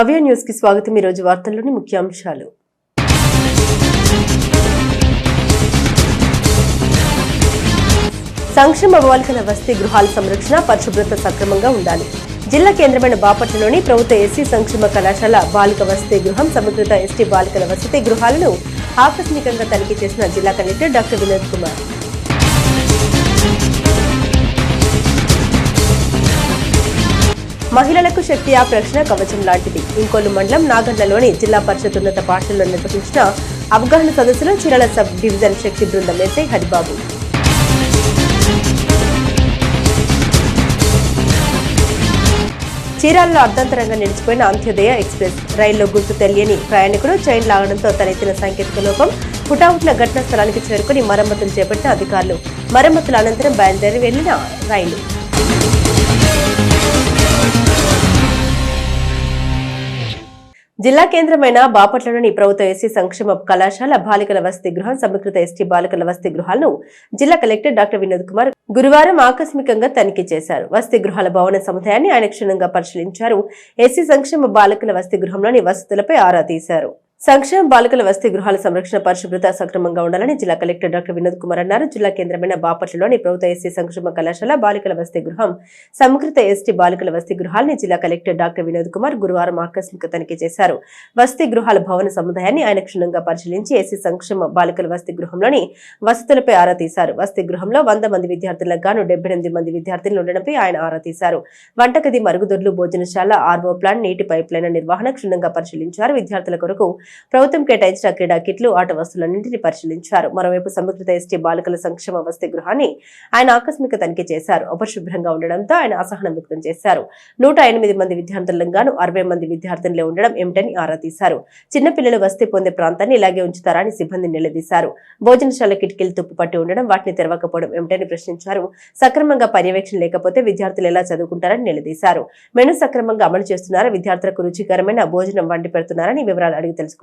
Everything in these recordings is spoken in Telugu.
నవ్య న్యూస్కి స్వాగతం ఈ రోజు వార్తల్లోని ముఖ్యాంశాలు. సంక్షేమ బాలికల వసతి గృహాల సంరక్షణ పరిశుభ్రత సక్రమంగా ఉండాలి. జిల్లా కేంద్రమైన బాపట్లలోని ప్రభుత్వ ఎస్సీ సంక్షేమ కళాశాల బాలిక వసతి గృహం సమగ్రత ఎస్టీ బాలికల వసతి గృహాలను ఆకస్మికంగా తనిఖీ చేసిన జిల్లా కలెక్టర్ డాక్టర్ వినోద్ కుమార్. మహిళలకు శక్తి ఆ ప్రశ్న కవచం లాంటిది. ఇంకొల్లు మండలం నాగండ్లలోని జిల్లా పరిషత్ ఉన్నత పాఠశాలలో నిర్వహించిన అవగాహన సదస్సులో చీరాల సబ్ డివిజన్ శక్తి బృందం ఎస్ఐ హరిబాబు. చీరాలలో అర్ధంతరంగా నిలిచిపోయిన అంత్యోదయ ఎక్స్ప్రెస్ రైల్లో గుర్తు తెలియని ప్రయాణికుడు చైన్ లాగడంతో తలెత్తిన సాంకేతిక లోపం హుటాహుట్ల ఘటనా స్థలానికి చేరుకుని మరమ్మతులు చేపట్టిన అధికారులు. మరమ్మతుల అనంతరం బయలుదేరి వెళ్ళిన రైలు. జిల్లా కేంద్రమైన బాపట్లలోని ప్రభుత్వ ఎస్సీ సంక్షేమ కళాశాల బాలికల వసతి గృహం సమీకృత ఎస్టీ బాలికల వసతి గృహాలను జిల్లా కలెక్టర్ డాక్టర్ వినోద్ కుమార్ గురువారం ఆకస్మికంగా తనిఖీ చేశారు. వసతి గృహాల భవన సముదాయాన్ని ఆయన క్షుణ్ణంగా పరిశీలించారు. ఎస్సీ సంక్షేమ బాలికల వసతి గృహంలోని వసతులపై ఆరా తీశారు. సంక్షేమ బాలికల వసతి గృహాల సంరక్షణ పరిశుభ్రత సక్రమంగా ఉండాలని జిల్లా కలెక్టర్ డాక్టర్ వినోద్ కుమార్ అన్నారు. జిల్లా కేంద్రమైన బాపట్లలోని ప్రభుత్వ ఎస్సీ సంక్షేమ కళాశాల బాలికల వసతి గృహం సమగ్రత ఎస్టీ బాలికల వసతి గృహాల్ని జిల్లా కలెక్టర్ డాక్టర్ వినోద్ కుమార్ గురువారం ఆకస్మిక తనిఖీ చేశారు. వసతి గృహాల భవన సముదాయాన్ని ఆయన క్షుణ్ణంగా పరిశీలించి ఎస్సీ సంక్షేమ బాలికల వసతి గృహంలోని వసతులపై ఆరా తీశారు. వసతి గృహంలో వంద మంది విద్యార్థులకు గాను డెబ్బై ఎనిమిది మంది విద్యార్థులు ఉండడంపై ఆయన ఆరా తీశారు. వంటగది మరుగుదొడ్లు భోజనశాల ఆర్వో ప్లాంట్ నీటి పైప్ లైన్ నిర్వహణ క్షుణ్ణంగా పరిశీలించారు. విద్యార్థుల కొరకు ప్రభుత్వం కేటాయించిన క్రీడా కిట్లు ఆట వస్తువులన్నింటినీ పరిశీలించారు. మరోవైపు సమగ్రత ఎస్టీ బాలికల సంక్షేమ వసతి గృహాన్ని ఆయన ఆకస్మిక తనిఖీ చేశారు. అపరిశుభ్రంగా ఉండడంతో ఆయన అసహనం వ్యక్తం చేశారు. నూట ఎనిమిది మంది విద్యార్థులకు గాను అరవై మంది విద్యార్థులే ఉండడం ఏమిటని ఆరా తీశారు. చిన్నపిల్లలు వసతి పొందే ప్రాంతాన్ని ఇలాగే ఉంచుతారని సిబ్బంది నిలదీశారు. భోజనశాల కిటికీలు తుప్పు పట్టి ఉండడం వాటిని తెరవకపోవడం ఏమిటని ప్రశ్నించారు. సక్రమంగా పర్యవేక్షణ లేకపోతే విద్యార్థులు ఎలా చదువుకుంటారని నిలదీశారు. మెను సక్రమంగా అమలు చేస్తున్నారా? విద్యార్థులకు రుచికరమైన భోజనం వండి పెడుతున్నారని వివరాలు అడిగి తెలుసుకున్నారు.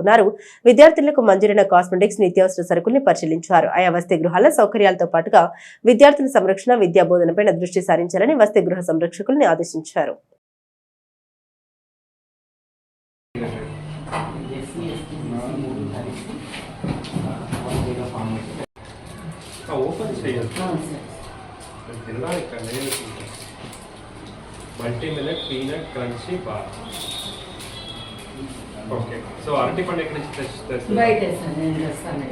విద్యార్థులకు మంజూరైన కాస్మెటిక్స్ నిత్యావసర సరుకుల్ని పరిశీలించారు. ఆయా వసతి గృహాల సౌకర్యాలతో పాటుగా విద్యార్థుల సంరక్షణ విద్యా బోధనపై దృష్టి సారించాలని వసతి గృహ సంరక్షకుల్ని ఆదేశించారు. ఓపెన్ చేయాలి. తినడానికి multi millet peanut crunchy bar. Okay. So అరటి పండు ఎక్కడి నుంచి తెస్తారు? బయట సార్ నేను తెస్తాను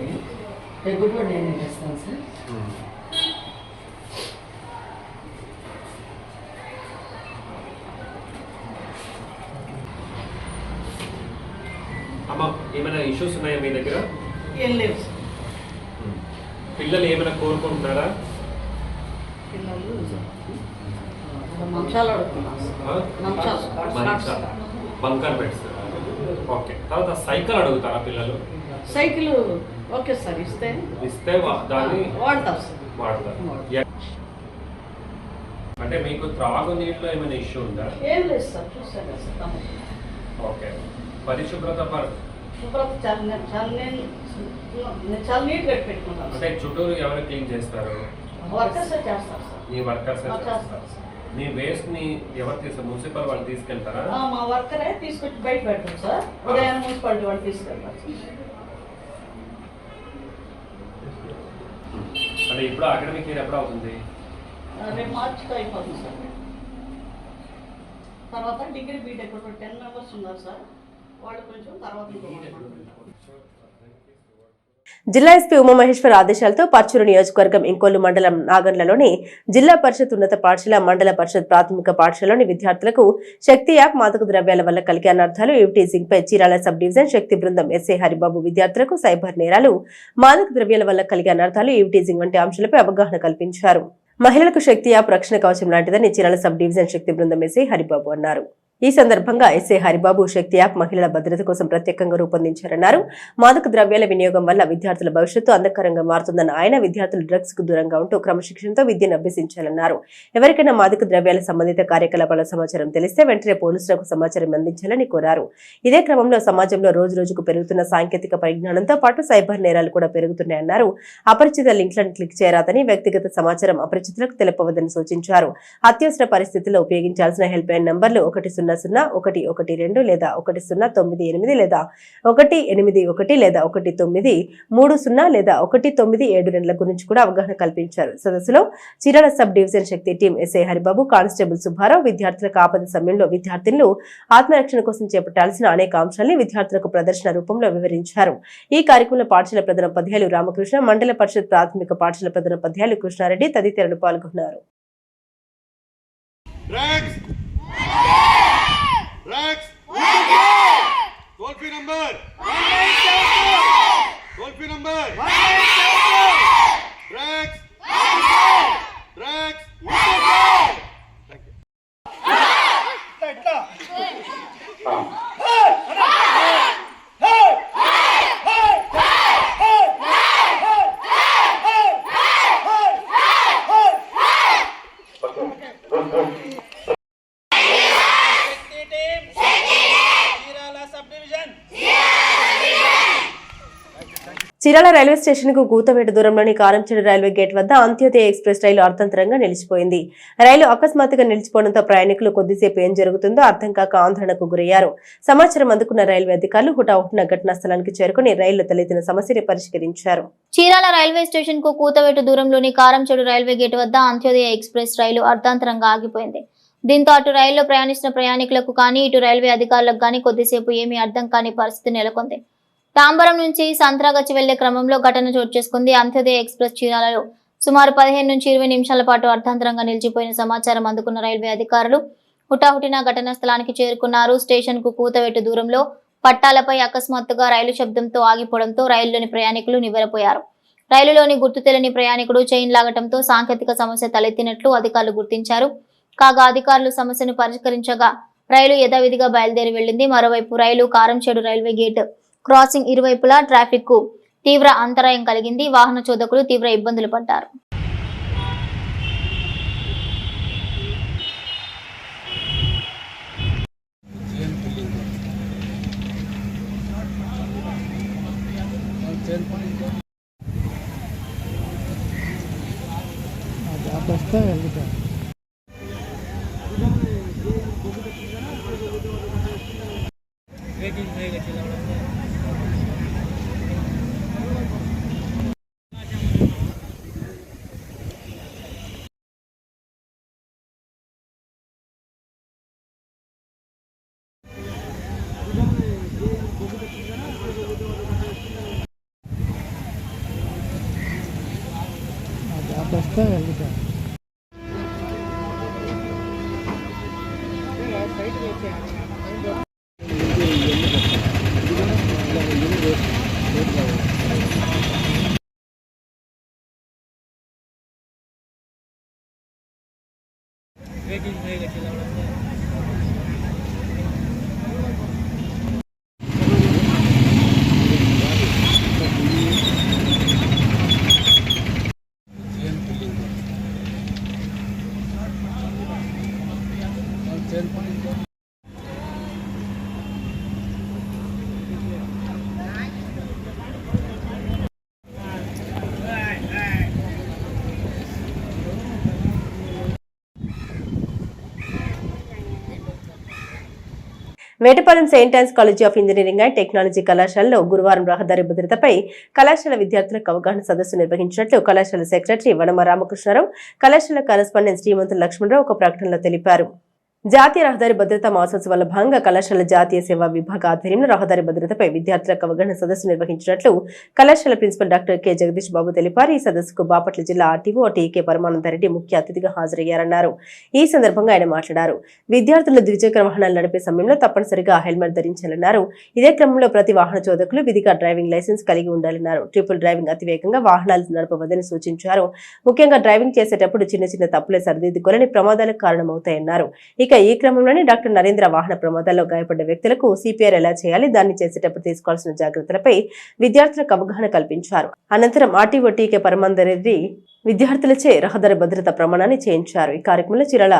ఎప్పుడు కూడా నేను తెస్తాను సార్. అమ్మ ఏమైనా ఇష్యూస్ ఉన్నాయా మీ దగ్గర? ఏం లేవు సార్. పిల్లలు ఏమైనా కోరుకుంటున్నారా? పిల్లలు మంచాలు అడుగుతున్నాం ఆ? మంచాలు. Bunker beds. తర్వాత సైకిల్ అడుగుతారా పిల్లలు? సైకిల్ ఓకే సార్ ఇస్తే. ఇస్తే దాన్ని వాడతారు. వాడతాం. ఎ- అంటే మీకు త్రాగునీటిలో ఏమైనా ఇష్యూ ఉందా? ఏం లేదు సార్ తప్పకుండా. ఓకే. పరిశుభ్రత పర్ శుభ్రత చాలా చాలా చాలా నీట్గా పెట్టుకుంటాను అంటే చుట్టూరు ఎవరు క్లీన్ చేస్తారు? వర్కర్స్ చేస్తారు సార్. మీ వర్కర్స్ చేస్తారు. మీ వేస్ట్ని ఎవరు తీస్తారు మున్సిపల్ వాళ్ళు తీసుకెళ్తారా? మా వర్కరే తీసుకొచ్చి బయట పెడతాం సార్. ఉదయం మున్సిపాలిటీ వాళ్ళు తీసుకెళ్తారు. అంటే ఇప్పుడు అకాడమిక్ ఇయర్ ఎప్పుడు అవుతుంది? రేపు మార్చికి అయిపోతుంది సార్. తర్వాత డిగ్రీ బీటెక్ ఒక టెన్ మెంబర్స్ ఉన్నారు సార్. వాళ్ళు కొంచెం తర్వాత. జిల్లా ఎస్పీ ఉమామహేశ్వర్ ఆదేశాలతో పర్చూరు నియోజకవర్గం ఇంకోలు మండలం నాగండ్లలోని జిల్లా పరిషత్ ఉన్నత పాఠశాల మండల పరిషత్ ప్రాథమిక పాఠశాలలోని విద్యార్థులకు శక్తి యాప్ మాదక ద్రవ్యాల వల్ల కలిగే అనర్థాలు యూటీజింగ్ పై చీరాల సబ్ డివిజన్ శక్తి బృందం ఎస్ఏ హరిబాబు విద్యార్థులకు సైబర్ నేరాలు మాదక ద్రవ్యాల వల్ల కలిగే అనర్థాలు యూటీజింగ్ వంటి అంశాలపై అవగాహన కల్పించారు. మహిళలకు శక్తి యాప్ రక్షణ కవచం లాంటిదని చీరాల సబ్ డివిజన్ శక్తి బృందం ఎస్ఐ హరిబాబు అన్నారు. ఈ సందర్భంగా ఎస్ఏ హరిబాబు శక్తి యాప్ మహిళల భద్రత కోసం ప్రత్యేకంగా రూపొందించారన్నారు. మాదక ద్రవ్యాల వినియోగం వల్ల విద్యార్థుల భవిష్యత్తు అంధకరంగా మారుతుందన్న ఆయన విద్యార్థులు డ్రగ్స్కు దూరంగా ఉంటూ క్రమశిక్షణతో విద్యను అభ్యసించాలన్నారు. ఎవరికైనా మాదక ద్రవ్యాల సంబంధిత కార్యకలాపాల సమాచారం తెలిస్తే వెంటనే పోలీసులకు సమాచారం అందించాలని కోరారు. ఇదే క్రమంలో సమాజంలో రోజు రోజుకు పెరుగుతున్న సాంకేతిక పరిజ్ఞానంతో పాటు సైబర్ నేరాలు కూడా పెరుగుతున్నాయన్నారు. అపరిచిత లింక్లను క్లిక్ చేయరాదని వ్యక్తిగత సమాచారం అపరిచితులకు తెలపవద్దని సూచించారు. అత్యవసర పరిస్థితుల్లో ఉపయోగించాల్సిన హెల్ప్ లైన్ నంబర్లు ఒకటి సున్నా సున్నా ఒకటి ఒకటి రెండు లేదా ఒకటి సున్నా తొమ్మిది ఎనిమిది లేదా ఒకటి ఎనిమిది ఒకటి లేదా ఒకటి తొమ్మిది మూడు సున్నా లేదా ఒకటి తొమ్మిది ఏడు రెండుల గురించి కూడా అవగాహన కల్పించారు. సదస్సులో Chirala sub division Shakti team SI Haribabu constable Subbarao విద్యార్థులకు ఆపద సమయంలో విద్యార్థినులు ఆత్మరక్షణ కోసం చేపట్టాల్సిన అనేక అంశాలని విద్యార్థులకు ప్రదర్శన రూపంలో వివరించారు. ఈ కార్యక్రమంలో పాఠశాల ప్రధానోపాధ్యాయులు రామకృష్ణ మండల పరిషత్ ప్రాథమిక పాఠశాల ప్రధానోపాధ్యాయులు కృష్ణారెడ్డి తదితరులు పాల్గొన్నారు. Tax toll free number toll free number Chirala railway స్టేషన్కు కూతవేట దూరంలోని కారంచేడు రైల్వే గేట్ వద్ద అంత్యోదయ ఎక్స్ప్రెస్ రైలు అర్ధంతరంగా నిలిచిపోయింది. రైలు అకస్మాత్తుగా నిలిచిపోవడంతో ప్రయాణికులు కొద్దిసేపు ఏం జరుగుతుందో అర్థం కాక ఆందోళనకు గురయ్యారు. సమాచారం అందుకున్న రైల్వే అధికారులు హుటాహుటిన ఘటనా స్థలానికి చేరుకుని రైలు తలెత్తిన సమస్యని పరిష్కరించారు. చీరాల రైల్వే స్టేషన్కు కూతవేటు దూరంలోని కారంచేడు రైల్వే గేట్ వద్ద అంత్యోదయ ఎక్స్ప్రెస్ రైలు అర్ధాంతరంగా ఆగిపోయింది. దీంతో అటు రైల్లో ప్రయాణిస్తున్న ప్రయాణికులకు కానీ ఇటు రైల్వే అధికారులకు కానీ కొద్దిసేపు ఏమీ అర్థం కాని పరిస్థితి నెలకొంది. తాంబరం నుంచి సంత్రాగచ్చి వెళ్ళే క్రమంలో ఘటన చోటు చేసుకుంది. అంత్యోదయ ఎక్స్ప్రెస్ చీరాలలో సుమారు పదిహేను నుంచి ఇరవై నిమిషాల పాటు అర్ధాంతరంగా నిలిచిపోయిన సమాచారం అందుకున్న రైల్వే అధికారులు హుటాహుటిన ఘటనా స్థలానికి చేరుకున్నారు. స్టేషన్కు కూతవెట్టు దూరంలో పట్టాలపై అకస్మాత్తుగా రైలు శబ్దంతో ఆగిపోవడంతో రైలులోని ప్రయాణికులు నివ్వెరపోయారు. రైలులోని గుర్తు తెలియని ప్రయాణికుడు చైన్ లాగటంతో సాంకేతిక సమస్య తలెత్తినట్లు అధికారులు గుర్తించారు. కాగా అధికారులు సమస్యను పరిష్కరించగా రైలు యథావిధిగా బయలుదేరి వెళ్ళింది మరోవైపు రైలు కారంచేడు రైల్వే గేట్ క్రాసింగ్ ఇరువైపులా ట్రాఫిక్కు తీవ్ర అంతరాయం కలిగింది. వాహన చోదకులు తీవ్ర ఇబ్బందులు పడ్డారు. Какая? Vetapalem saint Ann's college of engineering and technology కళాశాలలో గురువారం రహదారి భద్రతపై కళాశాల విద్యార్థులకు అవగాహన సదస్సు నిర్వహించినట్లు కళాశాల సెక్రటరీ వనమ రామకృష్ణారావు కళాశాల కరస్పాండెంట్ శ్రీమంతులు లక్ష్మణరావు ఒక ప్రకటనలో తెలిపారు. జాతీయ రహదారి భద్రతా మహోత్సవాల భాగంగా కళాశాల జాతీయ సేవా విభాగ ఆధ్వర్యంలో రహదారి భద్రతపై విద్యార్థులకు అవగాహన సదస్సు నిర్వహించినట్లు కళాశాల principal doctor K. Jagadish Babu తెలిపారు. ఈ సదస్సుకు బాపట్ల జిల్లా ఆర్టీఓ టీకే పరమానందరెడ్డి ముఖ్య అతిథిగా హాజరయ్యారన్నారు. ఈ సందర్భంగా ఆయన మాట్లాడారు. విద్యార్థులు ద్విచక్ర వాహనాలు నడిపే సమయంలో తప్పనిసరిగా హెల్మెట్ ధరించాలన్నారు. ఇదే క్రమంలో ప్రతి వాహన చోదకులు విధిగా డ్రైవింగ్ లైసెన్స్ కలిగి ఉండాలన్నారు. ట్రిపుల్ డ్రైవింగ్ అతివేగంగా వాహనాలు నడపవద్దని సూచించారు. ముఖ్యంగా డ్రైవింగ్ చేసేటప్పుడు చిన్న చిన్న తప్పులే సరిదిద్దుకోలేని ప్రమాదాలకు కారణమవుతాయన్నారు. ఇక ఈ క్రమంలోనే డాక్టర్ నరేంద్ర వాహన ప్రమాదాల్లో గాయపడ్డ వ్యక్తులకు సిపిఆర్ ఎలా చేయాలి? దాన్ని చేసేటప్పుడు తీసుకోవాల్సిన జాగ్రత్తలపై విద్యార్థులకు అవగాహన కల్పించారు. అనంతరం ఆర్టీఓ టీకే పరమందరెడ్డి విద్యార్థులచే రహదారి భద్రత ప్రమాణాన్ని చేయించారు. ఈ కార్యక్రమంలో Chirala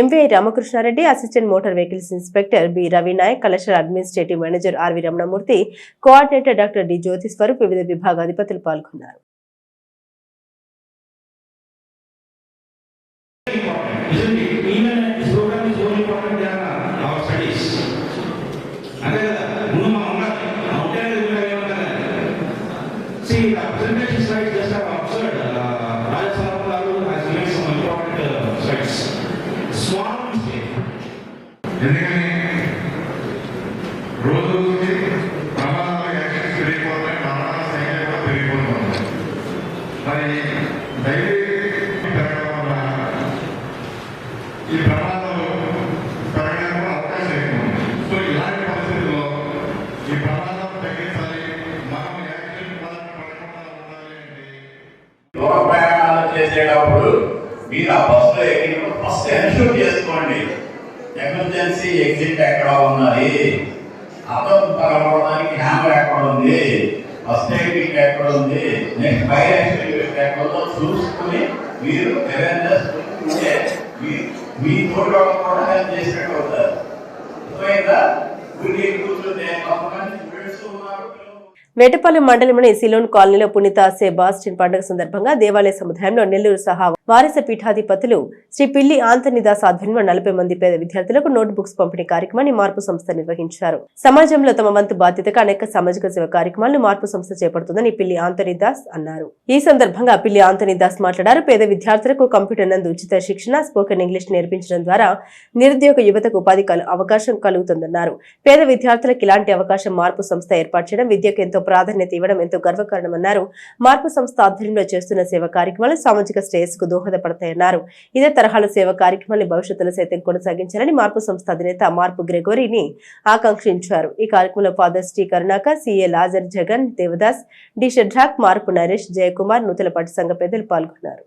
MVI Ramakrishna Reddy assistant motor vehicles inspector B Ravi Nayak administrative manager RV Ramanamurthy coordinator doctor D Jyothi Swaroop వివిధ విభాగాధిపతులు పాల్గొన్నారు. ఎక్కడ ఉంది. ఫస్ట్ ఎయిడ్ ఎక్కడ ఉంది. నెక్స్ట్ ఫైర్ ఎక్స్టింగ్విషర్ ఎక్కడ ఉందో చూసుకుని మీరు అవేర్నెస్ ఉంటే మీ మీ తోట కూడా హెల్ప్ చేసినట్టు అవుతారు. అర్థమైందా? ఊరికి కూర్చుంటే కొంతమంది స్టూడెంట్స్ ఉన్నారు. పిల్లలు వేటపాలెం మండలంలోని సిలోన్ కాలనీలో పునీత సెబాస్టిన్ పండుగ సందర్భంగా దేవాలయ సముదాయంలో నెల్లూరు సహా వారస పీఠాధిపతులు శ్రీ పిల్లి ఆంతనిదాస్ ఆధ్వర్యంలో నలభై మంది పేద విద్యార్థులకు నోట్ బుక్స్ పంపిణీ కార్యక్రమాన్ని మార్పు సంస్థ నిర్వహించారు. సమాజంలో తమ వంతు బాధ్యతగా అనేక సామాజిక సేవ కార్యక్రమాలను మార్పు సంస్థ చేపడుతుందని పిల్లి ఆంతనిదాస్ అన్నారు. ఈ సందర్భంగా పిల్లి ఆంతనిదాస్ మాట్లాడారు. పేద విద్యార్థులకు కంప్యూటర్ నందు ఉచిత శిక్షణ స్పోకెన్ ఇంగ్లీష్ నేర్పించడం ద్వారా నిరుద్యోగ యువతకు ఉపాధి అవకాశం కలుగుతుందన్నారు. పేద విద్యార్థులకు ఇలాంటి అవకాశం మార్పు సంస్థ ఏర్పాటు చేయడం విద్యకు ఎంతో ప్రాధాన్యత ఇవ్వడం ఎంతో గర్వకారణమన్నారు. మార్పు సంస్థ ఆధ్వర్యంలో చేస్తున్న సేవ కార్యక్రమాలు సామాజిక శ్రేయస్సుకు దోహదపడతాయన్నారు. ఇదే తరహాల సేవ కార్యక్రమాన్ని భవిష్యత్తులో సైతం కొనసాగించాలని మార్పు సంస్థ అధినేత మార్పు గ్రెగోరీని ఆకాంక్షించారు. ఈ కార్యక్రమంలో father Shri Karunakar CA Lazar Jagan Devadas D Shadrach మార్పు నరేష్ జయకుమార్ నూతలపాటి సంఘ పెద్దలు పాల్గొన్నారు.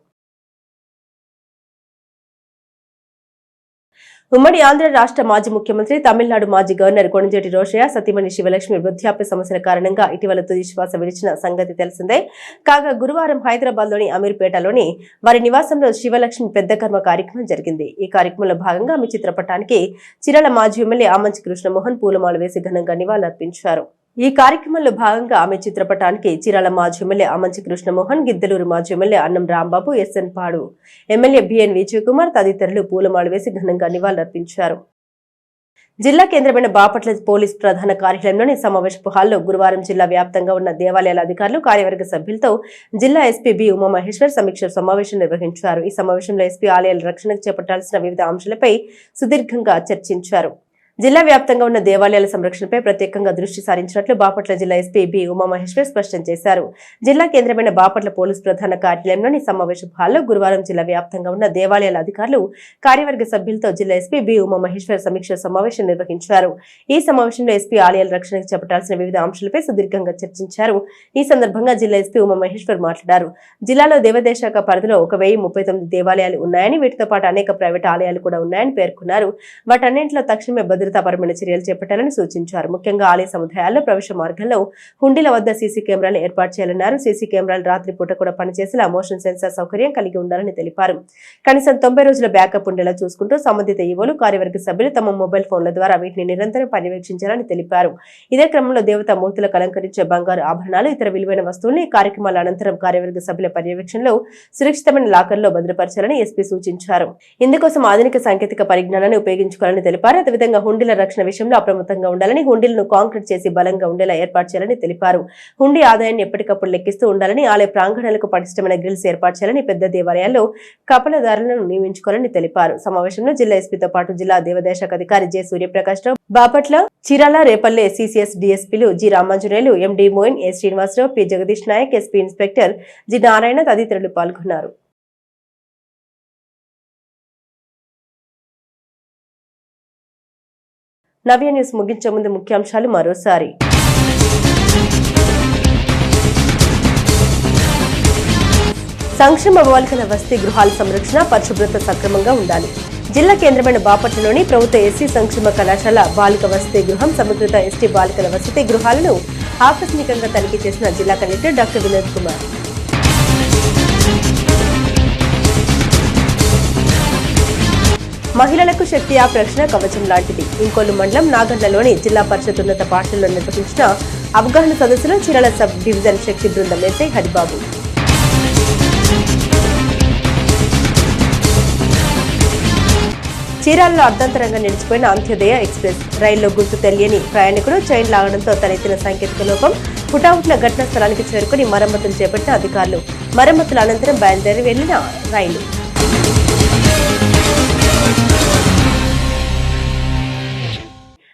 ఉమ్మడి ఆంధ్ర రాష్ట్ర మాజీ ముఖ్యమంత్రి తమిళనాడు మాజీ గవర్నర్ కొణిజేటి రోషయ్య సతీమణి శివలక్ష్మి వృద్ధాప్య సమస్యల కారణంగా ఇటీవల తుది శ్వాస విడిచిన సంగతి తెలిసిందే. కాగా గురువారం హైదరాబాద్లోని అమీర్పేటలోని వారి నివాసంలో శివలక్ష్మి పెద్ద కర్మ కార్యక్రమం జరిగింది. ఈ కార్యక్రమంలో భాగంగా ఆమె చిత్రపటానికి చిరల మాజీ ఎమ్మెల్యే ఆమంచి కృష్ణమోహన్ పూలమాల వేసి ఘనంగా నివాళులర్పించారు. ఈ కార్యక్రమంలో భాగంగా ఆమె చిత్రపటానికి చీరాల మాజీ ఎమ్మెల్యే అమంచి కృష్ణమోహన్ గిద్దలూరు మాజీ MLA Annam Rambabu SN Padu MLA BN Vijayakumar తదితరులు పూలమాల వేసి ఘనంగా నివాళులర్పించారు. జిల్లా కేంద్రమైన బాపట్ల పోలీస్ ప్రధాన కార్యాలయంలోని సమావేశపు హాల్లో గురువారం జిల్లా వ్యాప్తంగా ఉన్న దేవాలయాల అధికారులు కార్యవర్గ సభ్యులతో జిల్లా ఎస్పీ బి ఉమామహేశ్వర్ సమీక్ష సమావేశం నిర్వహించారు. ఈ సమావేశంలో ఎస్పీ ఆలయాల రక్షణకు చేపట్టాల్సిన వివిధ అంశాలపై సుదీర్ఘంగా చర్చించారు. జిల్లా వ్యాప్తంగా ఉన్న దేవాలయాల సంరక్షణపై ప్రత్యేకంగా దృష్టి సారించినట్లు బాపట్ల జిల్లా ఎస్పీ బి ఉమామహేశ్వర్ స్పష్టం చేశారు. జిల్లా కేంద్రమైన బాపట్ల పోలీస్ ప్రధాన కార్యాలయంలోని సమావేశ హాల్లో గురువారం జిల్లా వ్యాప్తంగా ఉన్న దేవాలయాల అధికారులు కార్యవర్గ సభ్యులతో జిల్లా ఎస్పీ బి ఉమామహేశ్వర్ సమీక్ష సమావేశం నిర్వహించారు. ఈ సమావేశంలో ఎస్పీ ఆలయాల రక్షణకు చేపట్టాల్సిన వివిధ అంశాలపై సుదీర్ఘంగా చర్చించారు. ఈ సందర్భంగా జిల్లా ఎస్పీ ఉమామహేశ్వర్ మాట్లాడారు. జిల్లాలో దేవాదాయ శాఖ పరిధిలో ఒక వెయ్యి ముప్పై తొమ్మిది దేవాలయాలు ఉన్నాయని వీటితో పాటు అనేక ప్రైవేట్ ఆలయాలు కూడా ఉన్నాయని పేర్కొన్నారు. వాటన్నింటిలో తక్షణమే భద్రతాపరమైన చర్యలు చేపట్టాలని సూచించారు. ముఖ్యంగా ఆలయ సముదాయాల్లో ప్రవేశ మార్గంలో హుండీల వద్ద సీసీ కెమెరాలు ఏర్పాటు చేయాలన్నారు. సీసీ కెమెరాలు రాత్రిపూట కూడా పనిచేసేలా మోషన్ సెన్సార్ సౌకర్యం కలిగి ఉండాలని తెలిపారు. కనీసం తొంభై రోజుల బ్యాకప్ ఉండేలా చూసుకుంటూ సంబంధిత ఈవోలు కార్యవర్గ సభ్యులు తమ మొబైల్ ఫోన్ల ద్వారా వీటిని నిరంతరం పర్యవేక్షించాలని తెలిపారు. ఇదే క్రమంలో దేవతా మూర్తులకు అలంకరించే బంగారు ఆభరణాలు ఇతర విలువైన వస్తువుల్ని కార్యక్రమాల అనంతరం కార్యవర్గ సభ్యుల పర్యవేక్షణలో సురక్షితమైన లాకర్లో భద్రపరచాలని ఎస్పీ సూచించారు. ఇందుకోసం ఆధునిక సాంకేతిక పరిజ్ఞానాన్ని ఉపయోగించుకోవాలని తెలిపారు. అదేవిధంగా హుండీల రక్షణ విషయంలో అప్రమత్తంగా ఉండాలని హుండీలను కాంక్రీట్ చేసి బలంగా ఉండేలా ఏర్పాటు చేయాలని తెలిపారు. హుండీ ఆదాయాన్ని ఎప్పటికప్పుడు లెక్కిస్తూ ఉండాలని ఆలయ ప్రాంగణాలకు పటిష్టమైన గ్రిల్స్ ఏర్పాటు చేయాలని పెద్ద దేవాలయాల్లో కపలదారులను నియమించుకోవాలని తెలిపారు. సమావేశంలో జిల్లా ఎస్పీతో పాటు జిల్లా దేవాదాయ శాఖ అధికారి J Suryaprakash Rao Bapatla Chirala Repalle CCS డిఎస్పీలు G Ramanjaneyulu MD Moin S Srinivasarao P Jagadish Nayak SP inspector G Narayana తదితరులు పాల్గొన్నారు. నవ్య న్యూస్ ముగించే ముందు ముఖ్యాంశాలు మరోసారి. సంక్షేమ బాలికల వసతి గృహాల సంరక్షణ పరిశుభ్రత సక్రమంగా ఉండాలి. జిల్లా కేంద్రమైన బాపట్లలోని ప్రభుత్వ ఎస్సీ సంక్షేమ కళాశాల బాలిక వసతి గృహం సమగ్రత ఎస్టీ బాలికల వసతి గృహాలను ఆకస్మికంగా తనిఖీ చేసిన జిల్లా కలెక్టర్ డాక్టర్ వినోద్ కుమార్. మహిళలకు శక్తి ఆ రక్షణ కవచం లాంటిది. ఇంకొల్లు మండలం నాగండలోని జిల్లా పరిషత్ ఉన్నత పాఠశాలలో నిర్వహించిన అవగాహన సదస్సులో చీరాల సబ్ డివిజన్ శక్తి బృందం ఎస్ఐ హరిబాబు. చీరాలలో అర్ధంతరంగా నిలిచిపోయిన అంత్యోదయ ఎక్స్ప్రెస్ రైల్లో గుర్తు తెలియని ప్రయాణికుడు చైన్ లాగడంతో తలెత్తిన సాంకేతిక లోపం హుటాహుట్న ఘటనా స్థలానికి చేరుకుని మరమ్మతులు చేపట్టిన అధికారులు. మరమ్మతుల అనంతరం బయలుదేరి వెళ్ళిన రైలు.